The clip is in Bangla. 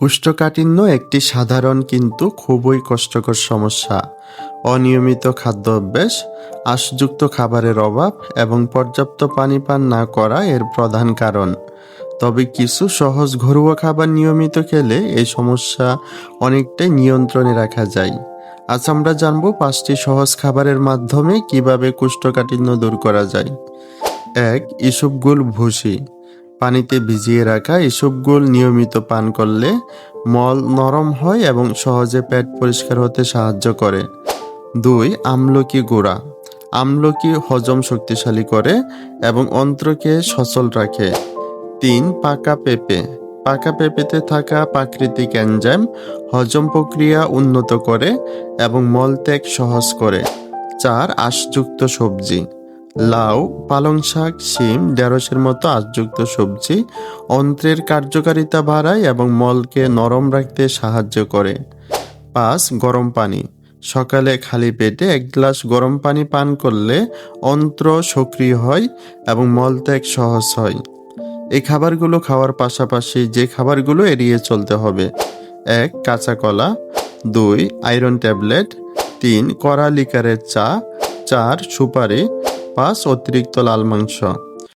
কোষ্ঠকাঠিন্য একটি সাধারণ কিন্তু খুবই কষ্টকর সমস্যা। অনিয়মিত খাদ্য অভ্যাস আঁশযুক্ত খাবারের অভাব এবং পর্যাপ্ত পানি পান না করা এর প্রধান কারণ। তবে কিছু সহজ ঘরোয়া খাবার নিয়মিত খেলে এই সমস্যা অনেকটাই নিয়ন্ত্রণে রাখা যায়। আজ আমরা জানব পাঁচটি সহজ খাবারের মাধ্যমে কীভাবে কোষ্ঠকাঠিন্য দূর করা যায়। এক, ইসবগুল ভুসি। পানিতে ভিজিয়ে রাখা এসবগুল নিয়মিত পান করলে মল নরম হয় এবং সহজে পেট পরিষ্কার হতে সাহায্য করে। দুই, আমলকি গুঁড়া। আমলকি হজম শক্তিশালী করে এবং অন্ত্রকে সচল রাখে। তিন, পাকা পেঁপে। পাকা পেঁপেতে থাকা প্রাকৃতিক এনজাইম হজম প্রক্রিয়া উন্নত করে এবং মলত্যাগ সহজ করে। চার, আঁশযুক্ত সবজি। লাউ, পালং শাক, শিম, ঢেঁড়সের মতো আঁশযুক্ত সবজি অন্ত্রের কার্যকারিতা বাড়ায় এবং মলকে নরম রাখতে সাহায্য করে। পাঁচ, গরম পানি। সকালে খালি পেটে এক গ্লাস গরম পানি পান করলে অন্ত্র সক্রিয় হয় এবং মলত্যাগ সহজ হয়। এই খাবারগুলো খাওয়ার পাশাপাশি যে খাবারগুলো এড়িয়ে চলতে হবে। এক কাঁচা কলা দুই, আয়রন ট্যাবলেট। তিন, কড়া লিকারের চা। চার, সুপারি। পাঁচ অতিরিক্ত লাল মাংস।